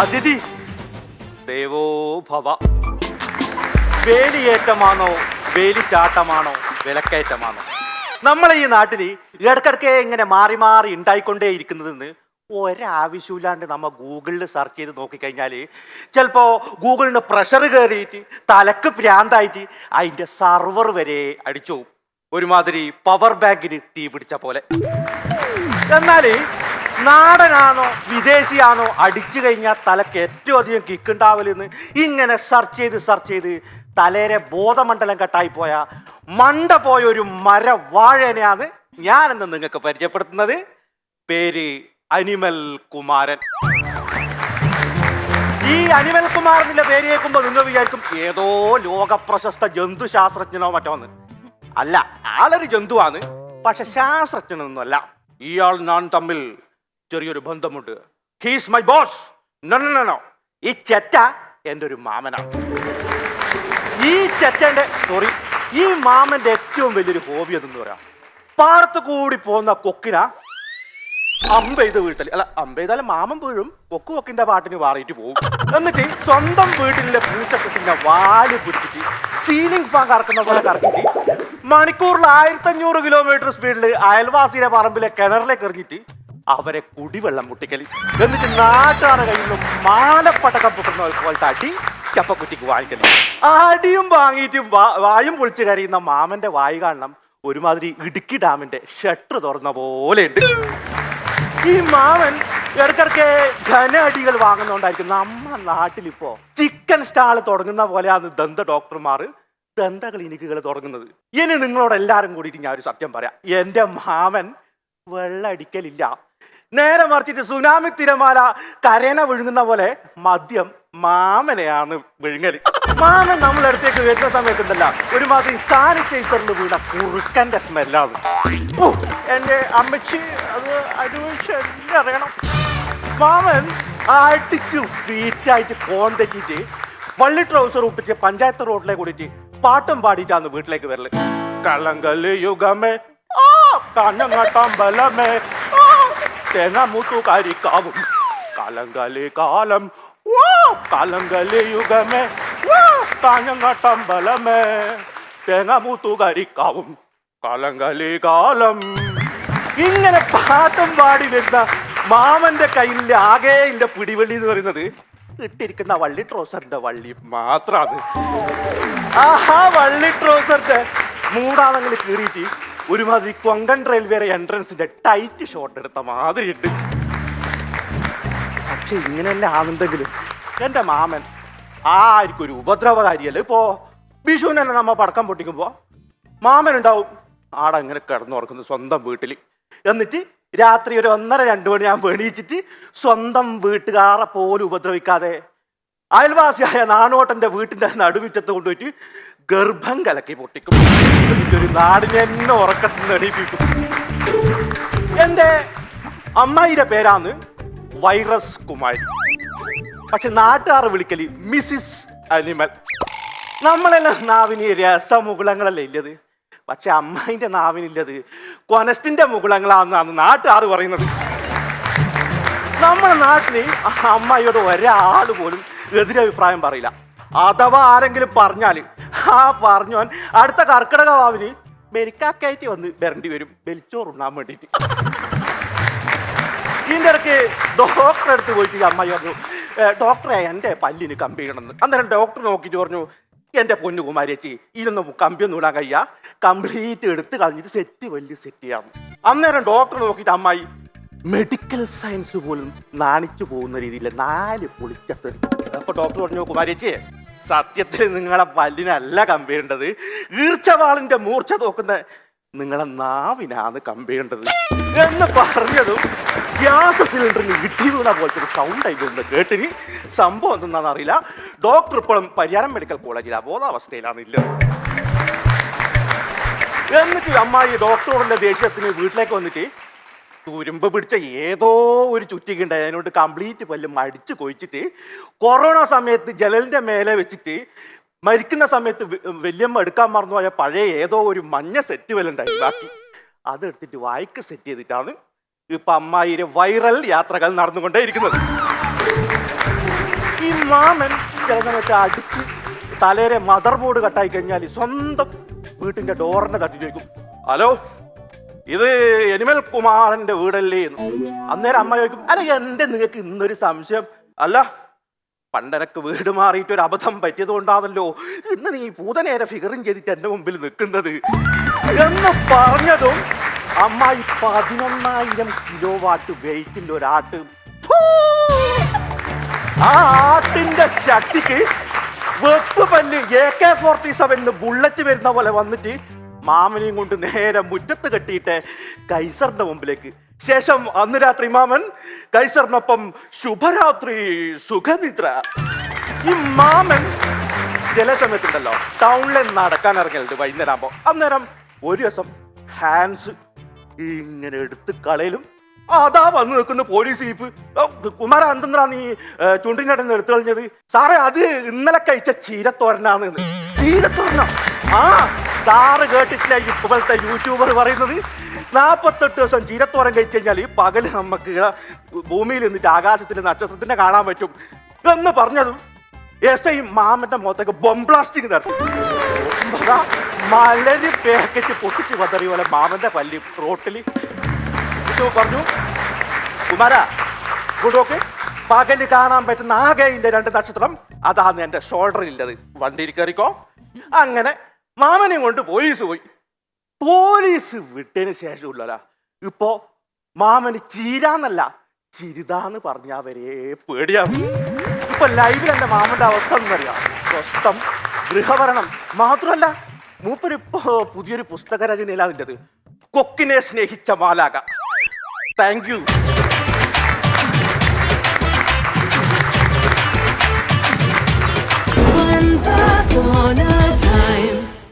അതിഥി. ദേവോഭവ വേലിയേറ്റമാണോ വേലിച്ചാട്ടമാണോ വിലക്കയറ്റമാണോ? നമ്മളെ ഈ നാട്ടിൽ ഇടക്കിടക്ക് ഇങ്ങനെ മാറി മാറി ഉണ്ടായിക്കൊണ്ടേ ഇരിക്കുന്നതെന്ന് ഒരാവശ്യമില്ലാണ്ട് നമ്മൾ ഗൂഗിളിൽ സെർച്ച് ചെയ്ത് നോക്കിക്കഴിഞ്ഞാൽ ചിലപ്പോൾ ഗൂഗിളിന് പ്രഷർ കയറിയിട്ട് തലക്ക് ഭ്രാന്തായിട്ട് അതിന്റെ സർവർ വരെ അടിച്ചു ഒരുമാതിരി പവർ ബാങ്കിന് തീ പിടിച്ച പോലെ. എന്നാൽ നാടനാണോ വിദേശിയാണോ അടിച്ചു കഴിഞ്ഞാൽ തലക്ക് ഏറ്റവും അധികം കിക്കുണ്ടാവലെന്ന് ഇങ്ങനെ സെർച്ച് ചെയ്ത് സെർച്ച് ചെയ്ത് തലേരെ ബോധമണ്ഡലം കട്ടായി പോയ മണ്ട പോയ ഒരു മരവാഴനെയാണ് ഞാനെന്ന് നിങ്ങൾക്ക് പരിചയപ്പെടുത്തുന്നത്. പേര് അനിമൽ കുമാരൻ. ഈ അനിമൽ എന്നുള്ള പേര് കേൾക്കുമ്പോൾ നിങ്ങൾ വിചാരിക്കും ഏതോ ലോക പ്രശസ്ത ജന്തുശാസ്ത്രജ്ഞനോ മറ്റോ എന്ന്. അല്ല ആളൊരു ജന്തുവാണ് പക്ഷെ ശാസ്ത്രജ്ഞനൊന്നുമല്ല. ഇയാൾ ഞാൻ തമ്മിൽ ചെറിയൊരു ബന്ധമുണ്ട്. ഹീസ് മൈ ബോസ് നോ ഈ ചെറ്റ എന്റെ ഒരു മാമനാണ് ഈ ചെറ്റന്റെ സോറി ഈ മാമന്റെ ഏറ്റവും വലിയൊരു ഹോബി എന്ന് പറയാം? പാടത്ത് കൂടി പോകുന്ന കൊക്കിന അമ്പെയ്ത് വീട്ടിൽ അല്ല അമ്പെയ്താലും മാമൻ വീഴും കൊക്കു കൊക്കിന്റെ പാട്ടിന് വാറിയിട്ട് പോകും എന്നിട്ട് സ്വന്തം വീട്ടിലെ പൂച്ചക്കുട്ടിന്റെ വാൽ പിടിച്ചിട്ട് സീലിംഗ് ഫാൻ കറക്കുന്ന പോലെ കറക്കിട്ട് മണിക്കൂറിൽ ആയിരത്തി അഞ്ഞൂറ് കിലോമീറ്റർ സ്പീഡിൽ അയൽവാസിയുടെ പറമ്പിലെ കിണറിലേക്ക് എറിഞ്ഞിട്ട് അവരെ കുടിവെള്ളം മുട്ടിക്കലി. എന്നിട്ട് നാട്ടാണ് കയ്യിൽ മാലപ്പടക്കം പൊട്ടുന്ന പോലത്തെ അടി ചപ്പക്കുറ്റിക്ക് വാങ്ങിക്കലി. അടിയും വാങ്ങിയിട്ട് വായും പൊളിച്ച് കരയുന്ന മാമന്റെ വായ് കാണണം. ഒരുമാതിരി ഇടുക്കി ഡാമിന്റെ ഷട്ടർ തുറന്ന പോലെ ഉണ്ട്. ഈ മാമൻ ഇടക്കിടക്ക് ഘന അടികൾ വാങ്ങുന്നോണ്ടായിരിക്കും. നമ്മുടെ നാട്ടിലിപ്പോ ചിക്കൻ സ്റ്റാൾ തുടങ്ങുന്ന പോലെയാണ് ദന്ത ഡോക്ടർമാർ ദന്ത ക്ലിനിക്കുകൾ തുടങ്ങുന്നത്. ഇനി നിങ്ങളോട് എല്ലാവരും കൂടിയിട്ട് ഞാൻ ഒരു സത്യം പറയാം. എന്റെ മാമൻ വെള്ളടിക്കലില്ല. നേരെ മറിച്ചിട്ട് സുനാമി തിരമാല കരേന വിഴുങ്ങുന്ന പോലെ മദ്യം മാമനെയാണ് വിഴുങ്ങൽ മാമൻ നമ്മളടുത്തേക്ക് വരുന്ന സമയത്തുണ്ടല്ല ഒരുമാതിരി സാനിറ്റൈസറിൽ വീണ കുറുക്കന്റെ സ്മെല്ലാണ് ഓ എന്റെ അമ്മച്ചി അത് അനുഭവിച്ച് അറിയണം. മാമൻ അടിച്ചു ഫീറ്റായിട്ട് തെറ്റിയിട്ട് വള്ളി ട്രൗസർ ഇട്ടിട്ട് പഞ്ചായത്ത് റോഡിലെ കൂടിയിട്ട് പാട്ടും പാടിയിട്ടാണ് വീട്ടിലേക്ക് വരൽ. കള്ളങ്കൽ യുഗമേ. ആ കണ്ണങ്ങട്ടമ്പലമേ ആ തേങ്ങ മൂത്തു കാലം ഓ കാലങ്കലി യുഗമേ ഓ കാഞ്ഞങ്ങട്ടമ്പലമേ തേങ്ങ മൂത്തു കരിക്കാവും കലങ്കലി കാലം. ഇങ്ങനെ പാട്ടും പാടി വരുന്ന മാമന്റെ കയ്യിൽ ആകെ ഇല്ല പിടിവള്ളി എന്ന് പറയുന്നത് ഇട്ടിരിക്കുന്ന വള്ളി ട്രോസറിന്റെ വള്ളി മാത്രാണ്. ആഹാ വള്ളി ട്രോസറിന്റെ മൂടാതങ്ങൾ കീറിയിട്ട് ഒരുമാതിരി കൊങ്കൺ റെയിൽവേ എൻട്രൻസിന്റെ ടൈറ്റ് ഷോട്ട് എടുത്ത മാതിരി ഉണ്ട് പക്ഷെ ഇങ്ങനെയല്ല ആണെന്തെങ്കിലും എന്റെ മാമൻ ആർക്കും ഒരു ഉപദ്രവകാരിയല്ലേ? ഇപ്പോ വിഷുവിന് നമ്മ പടക്കം പൊട്ടിക്കുമ്പോ മാമൻ ഉണ്ടാവും ആടെ ഇങ്ങനെ കിടന്നുറക്കുന്നു സ്വന്തം വീട്ടിൽ എന്നിട്ട് രാത്രി ഒരു ഒന്നര രണ്ടു മണി ഞാൻ വേണിച്ചിട്ട് സ്വന്തം വീട്ടുകാരെ പോലും ഉപദ്രവിക്കാതെ അയൽവാസിയായ നാണോട്ടന്റെ വീട്ടിന്റെ നടുമുറ്റത്ത് കൊണ്ടുപോയിട്ട് ഗർഭം കലക്കി പൊട്ടിക്കും. ഒരു നാടിനെ എന്നെ ഉറക്കത്തിൽ നിന്ന് എണീപ്പിക്കും. എന്റെ അമ്മായിയുടെ പേരാണ് വൈറസ് കുമാരി. പക്ഷെ നാട്ടുകാർ വിളിക്കൽ മിസിസ് അനിമൽ. നമ്മളെല്ലാം നാവിന് രസമുകുളങ്ങളല്ലേ ഇല്ലത്? പക്ഷെ അമ്മായിന്റെ നാവിനില്ലത് കൊനസ്റ്റിന്റെ മുകുളങ്ങളാണെന്നാണ് നാട്ടുകാർ പറയുന്നത്. നമ്മുടെ നാട്ടിൽ അമ്മായിയോട് ഒരാൾ പോലും എതിരഭിപ്രായം പറയില്ല. അഥവാ ആരെങ്കിലും പറഞ്ഞാൽ ആ പറഞ്ഞോൻ അടുത്ത കർക്കിടക വാവിന് മെരിക്കാക്കായിട്ട് വന്ന് വരേണ്ടി വരും. ബെലിച്ചോറുണ്ണാൻ വേണ്ടിയിട്ട്. ഇതിന്റെ ഇടയ്ക്ക് ഡോക്ടറെ അടുത്ത് പോയിട്ട് അമ്മായി പറഞ്ഞു "ഏ, ഡോക്ടറെ എന്റെ പല്ലിന് കമ്പി ഇടണമെന്ന് അന്നേരം ഡോക്ടർ നോക്കിയിട്ട് പറഞ്ഞു എന്റെ പൊന്നു കുമാരേച്ചി ഇതിനൊന്നും കമ്പിയൊന്നും ഇടാൻ കഴിയ. കംപ്ലീറ്റ് എടുത്ത് കളഞ്ഞിട്ട് സെറ്റ് വലിയ സെറ്റ് ചെയ്യാം. അന്നേരം ഡോക്ടർ നോക്കിയിട്ട് അമ്മായി മെഡിക്കൽ സയൻസ് പോലും നാണിച്ചു പോകുന്ന രീതിയിൽ നാല് പൊളിക്കത്ത് അപ്പൊ ഡോക്ടർ പറഞ്ഞു കുമാരിച്ചേ സത്യത്തിൽ നിങ്ങളെ പല്ലിനല്ല കമ്പേണ്ടത് ഈർച്ചവാളിന്റെ മൂർച്ച നോക്കുന്ന നിങ്ങളെ നാവിനാണ് കമ്പേണ്ടത് എന്ന് പറഞ്ഞതും ഗ്യാസ് സിലിണ്ടറിന് ഇടി വീണ പോലത്തെ ഒരു സൗണ്ട് ആയിരുന്നു കേട്ടിന്. സംഭവം എന്തെന്നാണെന്ന് അറിയില്ല. ഡോക്ടർ ഇപ്പോഴും പരിയാരം മെഡിക്കൽ കോളേജിൽ അബോധാവസ്ഥയിലാണ് ഇല്ലത് എന്നിട്ട് അമ്മായി ഡോക്ടറോടുള്ള ദേഷ്യത്തിന് വീട്ടിലേക്ക് വന്നിട്ട് തുരുമ്പ് പിടിച്ച ഏതോ ഒരു ചുറ്റിക്കുണ്ട് അതിനോട് കംപ്ലീറ്റ് പല്ലും മടിച്ച് കൊഴിച്ചിട്ട് കൊറോണ സമയത്ത് ജലലിന്റെ മേലെ വെച്ചിട്ട് മരിക്കുന്ന സമയത്ത് വല്യമ്മ എടുക്കാൻ മറന്നുപോയ പഴയ ഏതോ ഒരു മഞ്ഞ സെറ്റ് വലുണ്ടായി ബാക്കി അതെടുത്തിട്ട് വായിക്ക് സെറ്റ് ചെയ്തിട്ടാണ് ഇപ്പൊ അമ്മായിരെ വൈറൽ യാത്രകൾ നടന്നുകൊണ്ടേ ഇരിക്കുന്നത് ഈ മാമൻ ചില സമയത്ത് അടിച്ച് തലേരെ മദർ ബോർഡ് കട്ടായി കഴിഞ്ഞാൽ സ്വന്തം വീട്ടിന്റെ ഡോറിനെ തട്ടി ചോദിക്കും ഹലോ? ഇത് എനിമൽ കുമാറിന്റെ വീടല്ലേ അന്നേരം അമ്മ ചോദിക്കും അല്ല എന്റെ നിങ്ങൾക്ക് ഇന്നൊരു സംശയം? അല്ല പണ്ടനക്ക് വീട് മാറിയിട്ട് ഒരു അബദ്ധം പറ്റിയത് കൊണ്ടാണല്ലോ ഇന്ന് നീ പൂതനേരെ ഫിഗറും ചെയ്തിട്ട് എന്റെ മുമ്പിൽ നിൽക്കുന്നത്. എന്ന് പറഞ്ഞതും അമ്മായി പതിനൊന്നായിരം കിലോ വാട്ട് വെയിറ്റിന്റെ ഒരാട്ട്! ആ ആട്ടിന്റെ ശക്തിക്ക് വെപ്പ് പല്ല് എ കെ ഫോർട്ടി സെവനിന് ബുള്ളറ്റ് വരുന്ന പോലെ വന്നിട്ട് മാമനെയും കൊണ്ട് നേരെ മുറ്റത്ത് കെട്ടിയിട്ട് കൈസറിന്റെ മുമ്പിലേക്ക്. ശേഷം അന്ന് രാത്രി മാമൻ കൈസറിനൊപ്പം ശുഭരാത്രി സുഖനിദ്ര. ഈ മാമൻ ചില സമയത്തുണ്ടല്ലോ ടൗണിൽ നടക്കാൻ ഇറങ്ങലുണ്ട് വൈകുന്നേരം ആകുമ്പോൾ അന്നേരം ഒരു ദിവസം ഹാൻഡ്സ് ഇങ്ങനെ എടുത്ത് കളയിലും. അതാ വന്നു നിൽക്കുന്ന പോലീസ് ചീഫ്. കുമാര എന്തെന്നാ നീ ചുണ്ടിനടന്ന് എടുത്തു കളഞ്ഞത്? സാറേ അത് ഇന്നലെ കഴിച്ച ചീരത്തോരനാന്ന്. ചീരത്തോരനോ? ആ സാറ് കേട്ടിട്ടില്ല ഇപ്പോഴത്തെ യൂട്യൂബർ പറയുന്നത്. നാൽപ്പത്തെട്ട് ദിവസം ചീരത്തോരം കഴിച്ചു കഴിഞ്ഞാൽ പകൽ നമുക്ക് ഭൂമിയിൽ നിന്നിട്ട് ആകാശത്തിൽ നക്ഷത്രത്തിനെ കാണാൻ പറ്റും എന്ന് പറഞ്ഞതും എസ് ഐ മാമന്റെ മുഖത്തേക്ക് ബോംബ്ലാസ്റ്റിംഗ് നടത്തി മലരി പാക്കറ്റ് പൊട്ടിച്ച് പതറി പോലെ മാമന്റെ പല്ലി റോട്ടിൽ പറഞ്ഞു. കുമാര ഇങ്ങോട്ടോക്ക് പകൽ കാണാൻ പറ്റുന്ന ആകെ ഇല്ല രണ്ട് നക്ഷത്രം. അതാണ് എന്റെ ഇല്ലത്. വണ്ടിയിൽ കയറിക്കോ. അങ്ങനെ മാമനെയും കൊണ്ട് പോലീസ് പോയി. പോലീസ് വിട്ടതിന് ശേഷമുള്ളതാ. ഇപ്പോ മാമന് ചീരാന്നല്ല ചിരിതാന്ന് പറഞ്ഞ അവരെ പേടിയാണ് ഇപ്പൊ ലൈവിൽ എന്റെ മാമന്റെ അവസ്ഥ എന്നറിയാം സ്വസ്ഥം ഗൃഹഭരണം. മാത്രമല്ല മൂപ്പരിപ്പോ പുതിയൊരു പുസ്തക രചനയിലാ നിന്റത് കൊക്കിനെ സ്നേഹിച്ച മാലാക താങ്ക് യു a